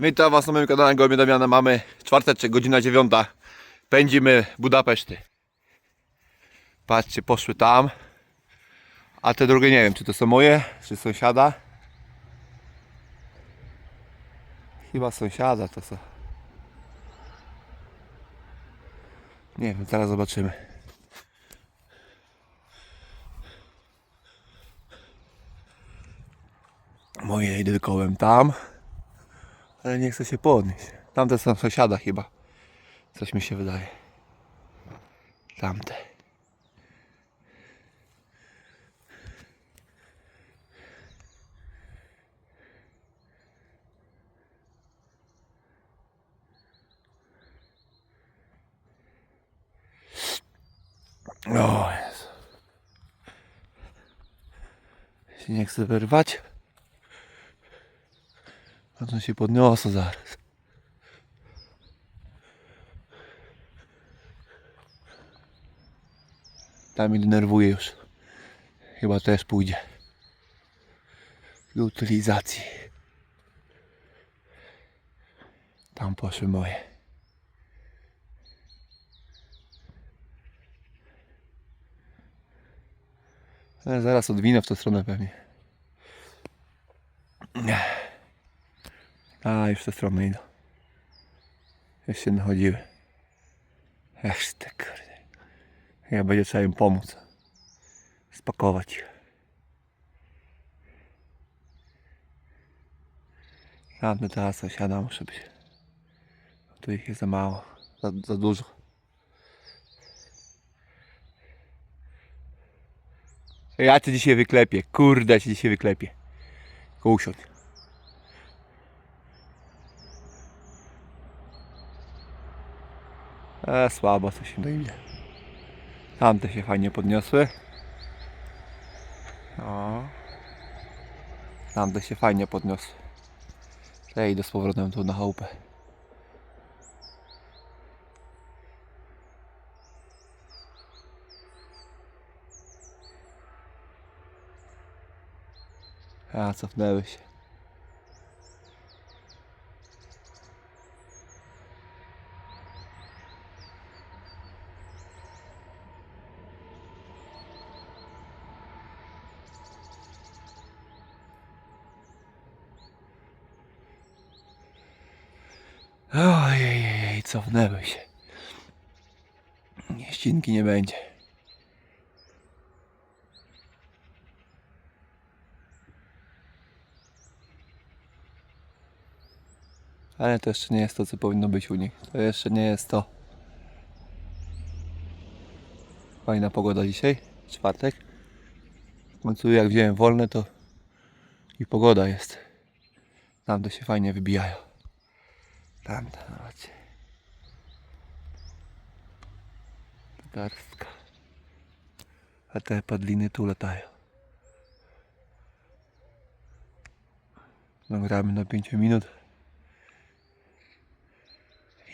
Witam Was na moim kanale Gołębie Damiana. Mamy czwarteczek, godzina dziewiąta. Pędzimy Budapeszty. Patrzcie, poszły tam. A te drugie nie wiem, czy to są moje, czy sąsiada. Chyba sąsiada to są. Nie wiem, zaraz zobaczymy. Moje idę kołem tam. Ale nie chcę się podnieść. Tamte są sąsiada chyba. Coś mi się wydaje. Tamte. O Jezu. Się nie chcę wyrwać. To się podniosło zaraz. Tam mnie denerwuje już. Chyba też pójdzie. Do utylizacji. Tam poszły moje. Zaraz odwinę w tę stronę pewnie. A, już w tę stronę idą. Już się nachodziły. Ech, te kurde. Ja będzie trzeba im pomóc. Spakować ich. Tamte teraz sąsiada muszę być. Tu ich jest za mało. Za, za dużo. Ja cię dzisiaj wyklepię. Kurde, cię dzisiaj wyklepię. Usiądź. E, słabo coś się dojdzie. Tamte się fajnie podniosły. O. Tamte się fajnie podniosły. Ja idę z powrotem tu na chałupę. A, cofnęły się. Cofnęły się. Ścianki nie będzie. Ale to jeszcze nie jest to, co powinno być u nich. To jeszcze nie jest to. Fajna pogoda dzisiaj, czwartek. W końcu jak wziąłem wolne, to i pogoda jest. Tam to się fajnie wybijają. Tamta, zobaczcie. A te padliny tu latają. Nagramy na 5 minut.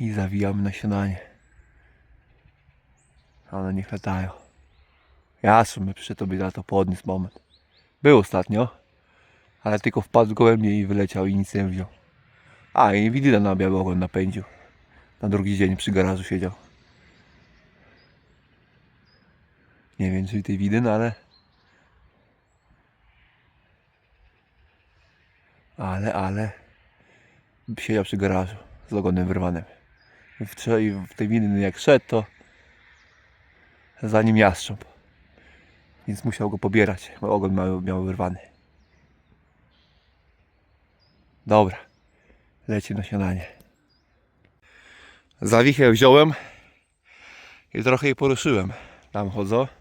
I zawijamy na śniadanie. One niech latają. Ja sobie przy tobie za to podniósł moment. Był ostatnio, ale tylko wpadł gołębie i wyleciał i nic nie wziął. A i widyna na biały ogon napędził. Na drugi dzień przy garażu siedział. Nie wiem czy tej widyny, ale... Ale, ale... Siedział przy garażu z ogonem wyrwanym. W, i w tej widyny jak szedł, to... Za nim jastrząb. Więc musiał go pobierać, bo ogon miał, miał wyrwany. Dobra leci na śniadanie. Zawichę wziąłem i trochę jej poruszyłem. Tam chodzą.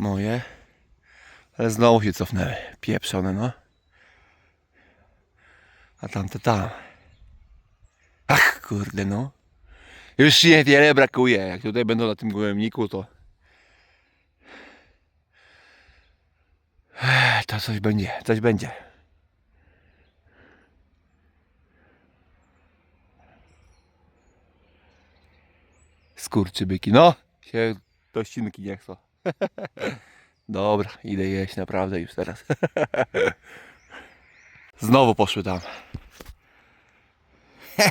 Moje. Ale znowu się cofnęły. Pieprzone no. A tamte tam. Ach kurde no. Już niewiele brakuje. Jak tutaj będą na tym gołębniku to... To coś będzie, coś będzie. Skurczybyki. No, się dościnki nie chcą. Dobra, idę jeść naprawdę już teraz. Znowu poszły tam.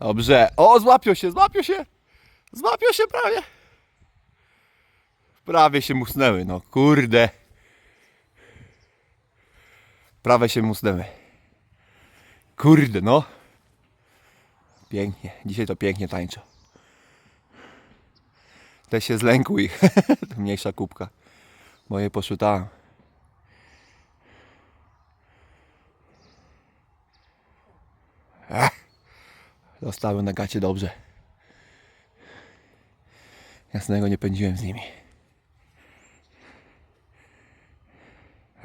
Dobrze. O, złapią się, złapią się. Złapią się prawie. Prawie się musnęły, no kurde. Prawie się musnęły. Kurde, no. Pięknie. Dzisiaj to pięknie tańczą. Te się zlękły ich. Mniejsza kubka. Moje poszły tam. Zostały na gacie dobrze. Jasnego nie pędziłem z nimi.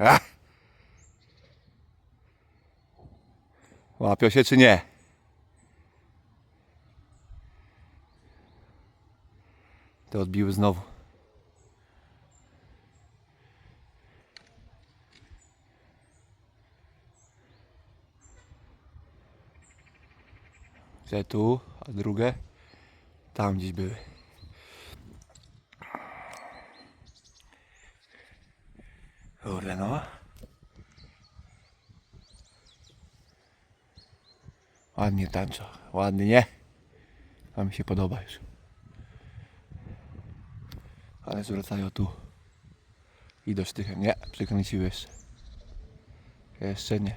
Ech. Łapią się czy nie? Te odbiły znowu. Te tu, a drugie tam gdzieś były. Kurde no. Ładnie tańczą. Ładnie, nie? Mi się podoba już. Ale zwracają tu. I do sztychem. Nie, przykręciły jeszcze. Jeszcze nie.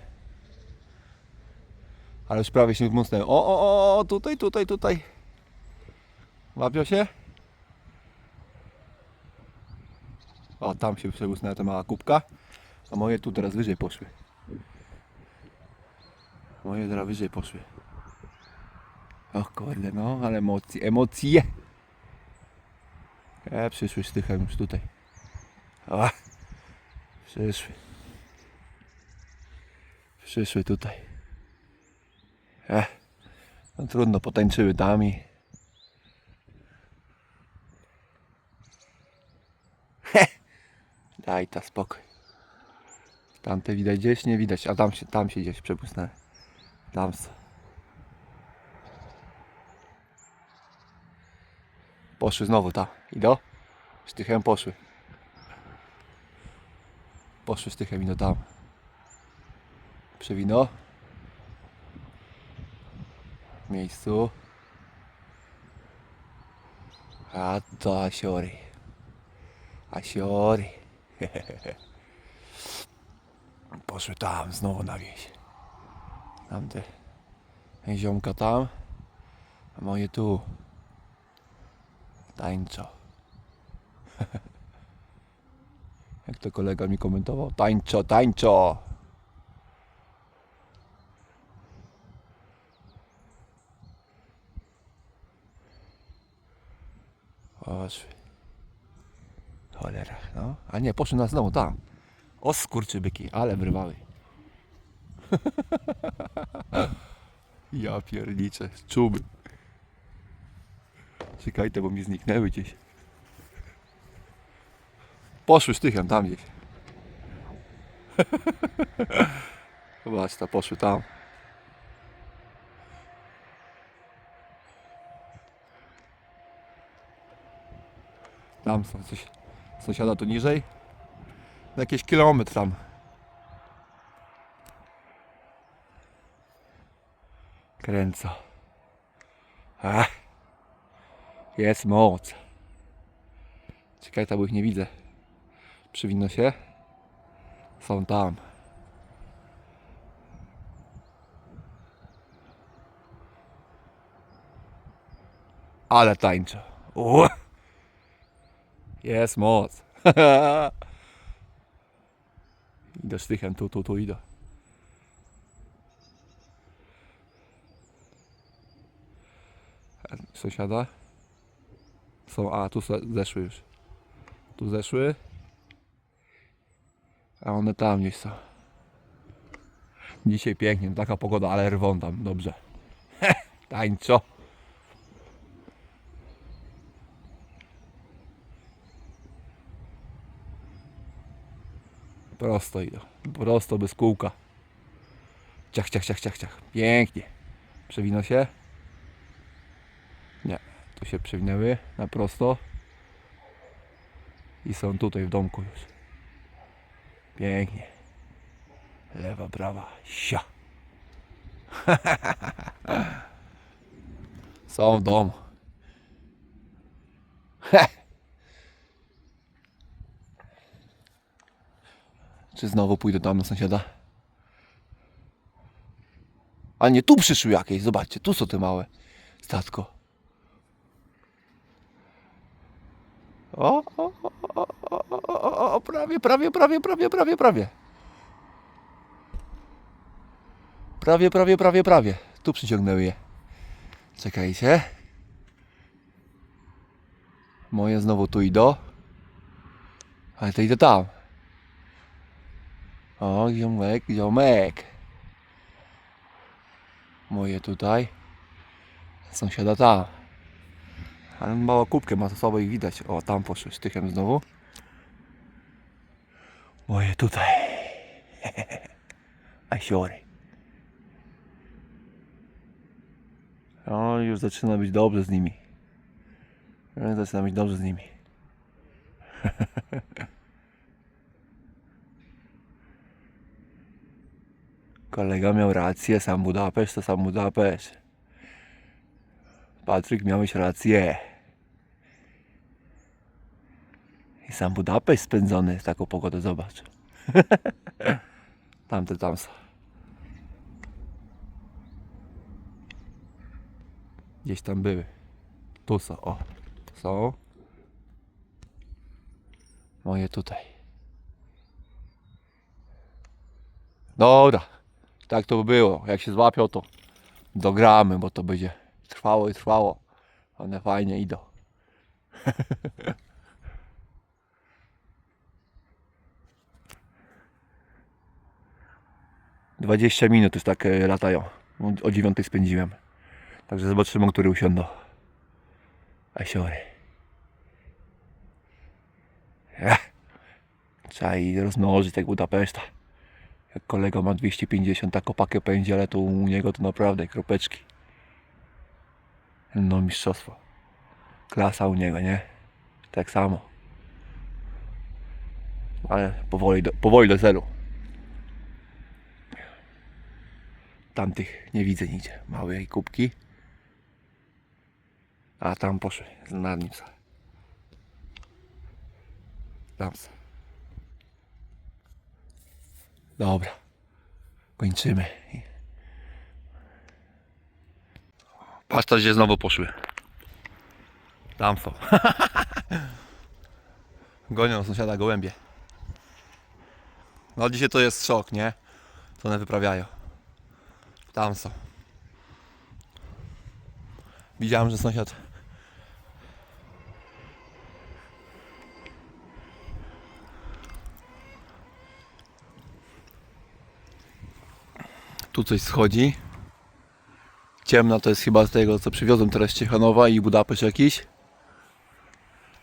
Ale już prawie się mocno. O, o, o, tutaj, tutaj, tutaj. Łapią się? O, tam się przebusnęła ta mała kubka. A moje tu teraz wyżej poszły. Moje teraz wyżej poszły. O kurde, no, ale emocje, emocje. E, przyszły sztychem już tutaj. O, przyszły. Przyszły tutaj. E, no trudno, potańczyły tam i... He, daj ta spokój. Tamte widać gdzieś? Nie widać, a tam się, tam się gdzieś przepustnęły. Tam. Poszły znowu tam. Idą? Sztychem poszły. Poszły sztychem, idą tam. Przewino. W miejscu. A to asiory. Asiory. Poszły tam, znowu na wieś. Tamte ziomka tam, a moje tu. Tańczą. Jak to kolega mi komentował? Tańczo, tańczo. Poszły. Cholera, no. A nie, poszły na znowu tam. O skurczybyki, ale wrywały. ja pierniczę, czuby. Czekajcie, bo mi zniknęły gdzieś. Poszły sztychem tam gdzieś. Zobacz, ta poszły tam. Tam są coś. Sąsiada tu niżej. Na jakiś kilometr tam. Kręcę. Ach. Jest moc. Czekaj, tam ich nie widzę. Przywinno się. Są tam. Ale tańczą. U. Jest moc. Idę sztychem, tu, tu, tu idę. Sąsiada? Są, a tu zeszły już. Tu zeszły. A one tam gdzieś są. Dzisiaj pięknie, taka pogoda, ale rwą tam, dobrze. Tańczo. Prosto idą. Prosto bez kółka. Ciach, ciach, ciach, ciach, ciach. Pięknie. Przewino się. Tu się przewinęły na prosto. I są tutaj w domku już. Pięknie. Lewa, prawa, sia. Są w domu. Czy znowu pójdę tam na sąsiada? A nie, tu przyszły jakieś, zobaczcie, tu są te małe statko. O, o, o, o, o, o, o, prawie, prawie, prawie, prawie, prawie, prawie. Prawie, prawie, prawie, prawie. Tu przyciągnęły je. Czekajcie. Moje znowu tu idą. Ale to idę tam. O, ziomek, ziomek. Moje tutaj. Sąsiada tam. Ale mała kubkę ma to słabo ich widać. O, tam poszły sztychem znowu. Moje tutaj. Asiory. O, już zaczyna być dobrze z nimi. Już Zaczyna być dobrze z nimi. Kolega miał rację, sam Budapeszt to sam Budapeszt. Patryk miałeś rację. I sam Budapeszt spędzony z taką pogodą, zobacz. Tamte tam są. Gdzieś tam były. Tu są, o. Są. Moje tutaj. Dobra. Tak to by było. Jak się złapią, to dogramy, bo to będzie trwało i trwało. One fajnie idą. Dwadzieścia minut już tak e, latają. O dziewiątej spędziłem. Także zobaczymy, który usiądą. Asiory. Ech. Trzeba i rozmnożyć jak Budapeszta. Jak kolega ma 250, tak opakę pędzi, ale to u niego to naprawdę kropeczki. No mistrzostwo. Klasa u niego, nie? Tak samo. Ale powoli do, powoli do celu. Tamtych nie widzę nigdzie. Małe kubki. A tam poszły. Nad nim są. Tam są. Dobra. Kończymy. Patrz to, gdzie znowu poszły. Tam są. Gonią sąsiada gołębie. No dzisiaj to jest szok, nie? Co one wyprawiają. Tam są. Widziałem, że sąsiad Tu coś schodzi. Ciemna to jest chyba z tego, co przywiozłem teraz z Ciechanowa i Budapeszt jakiś.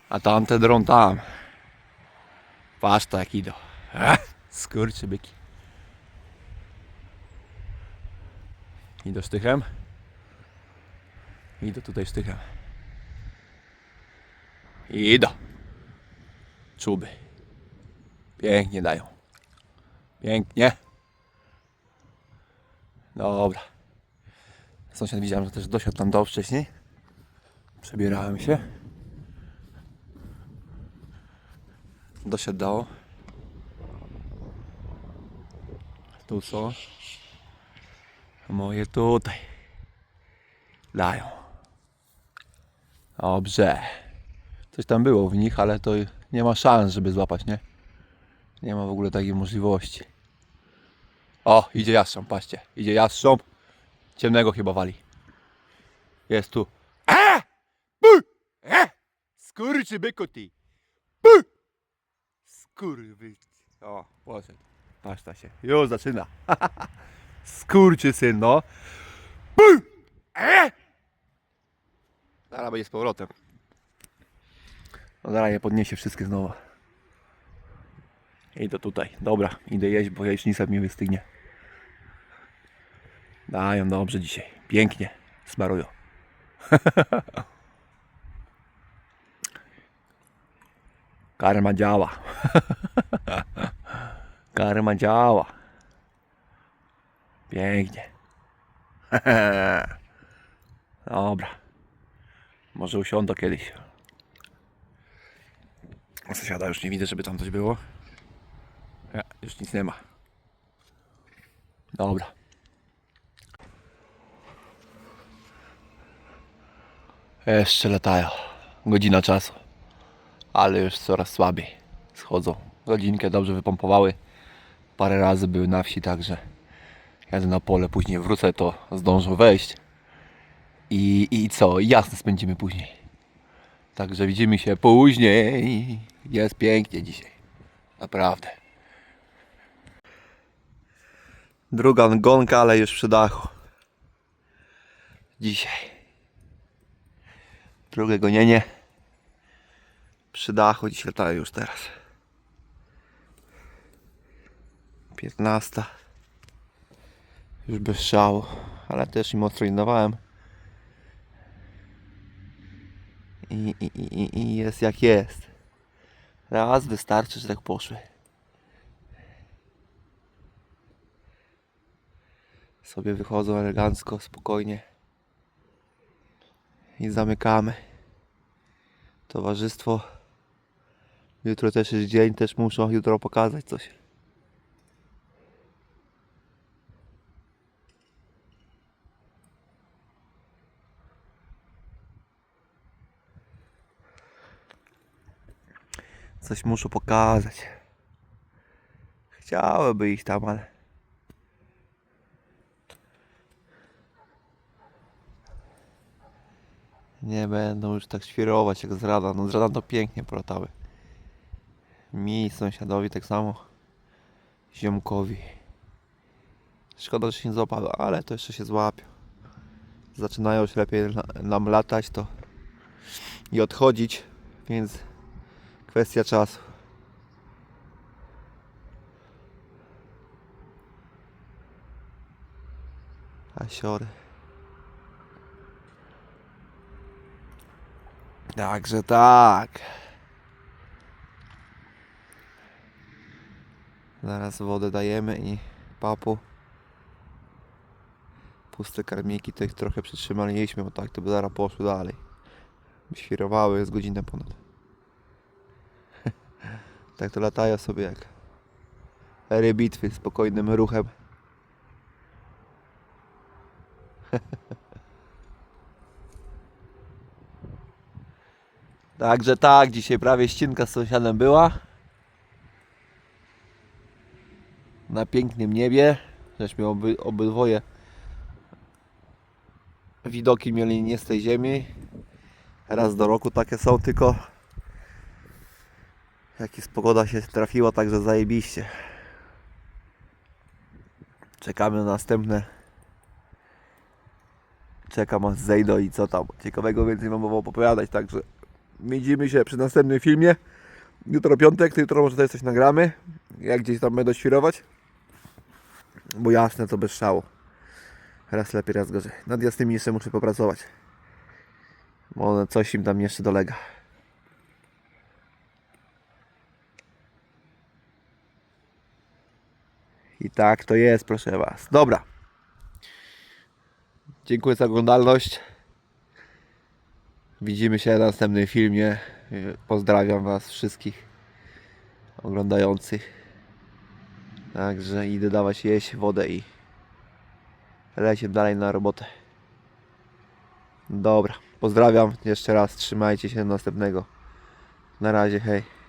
A tamte dron tam. Patrz to jak idą. Skurczy byki. Idą sztychem. Idą tutaj sztychem. Idą. Czuby. Pięknie dają. Pięknie. Dobra. Sąsiad widziałem, że też dosiadł tam dał wcześniej. Przebierałem się. Dosiadł dało. Tu są. Moje tutaj. Dają. Dobrze. Coś tam było w nich, ale to nie ma szans, żeby złapać, nie? Nie ma w ogóle takiej możliwości. O, idzie jastrząb, patrzcie. Idzie jastrząb. Ciemnego chyba wali. Jest tu. A! Bu! A! Skurczy byku ty. Bu! Skurwy. O, poszedł. Patrz ta się. Już zaczyna. Skurczy syn, no. Bu! A! Zaraz będzie z powrotem. No zaraz je podniesie wszystkie znowu. Idę tutaj. Dobra, idę jeść, bo jajecznica mi wystygnie. Dają dobrze dzisiaj. Pięknie. Smarują. Karma działa. Karma działa. Pięknie. Dobra. Może usiądę kiedyś. Sąsiada już nie widzę, żeby tam coś było. Nie, już nic nie ma. Dobra. Jeszcze latają. Godzina czasu. Ale już coraz słabiej schodzą. Godzinkę dobrze wypompowały. Parę razy były na wsi, także jadę na pole, później wrócę, to zdążę wejść. I, i co? Jasne spędzimy później. Także widzimy się później. Jest pięknie dzisiaj. Naprawdę. Druga gonka, ale już przy dachu. Dzisiaj. Drugie gonienie. Przy dachu. Latają już teraz. 15. Już bez szału. Ale też im trenowałem. I, i, i, I jest jak jest. Raz wystarczy, że tak poszły. Sobie wychodzą elegancko, spokojnie. I zamykamy. Towarzystwo. Jutro też jest dzień, też muszą jutro pokazać coś. Coś muszę pokazać. Chciałyby ich tam, ale. Nie będą już tak świrować jak z. No z to pięknie polatały. Mi, sąsiadowi tak samo. Ziomkowi. Szkoda, że się nie złapały, ale to jeszcze się złapią. Zaczynają już lepiej na- nam latać to i odchodzić, więc kwestia czasu. Asiory. Także tak. Zaraz wodę dajemy i papu. Puste karmiki, to ich trochę przytrzymaliśmy, bo tak to by zaraz poszły dalej. Świrowały z godzinę ponad. tak to latają sobie jak ery bitwy, spokojnym ruchem. Także tak, dzisiaj prawie ścinka z sąsiadem była. Na pięknym niebie. Żeśmy oby, obydwoje widoki mieli nie z tej ziemi. Raz do roku takie są, tylko jaki pogoda się trafiła, także zajebiście. Czekamy na następne. Czekam aż zejdą i co tam. Ciekawego więcej było opowiadać, także widzimy się przy następnym filmie. Jutro piątek, to jutro może też coś nagramy. Jak gdzieś tam będę świrować. Bo jasne to bez szału. Raz lepiej, raz gorzej. Nad jasnymi jeszcze muszę popracować. Bo coś im tam jeszcze dolega. I tak to jest, proszę Was. Dobra. Dziękuję za oglądalność. Widzimy się w następnym filmie. Pozdrawiam Was wszystkich oglądających. Także idę dawać jeść wodę i lecimy dalej na robotę. Dobra, pozdrawiam jeszcze raz. Trzymajcie się do następnego. Na razie, hej.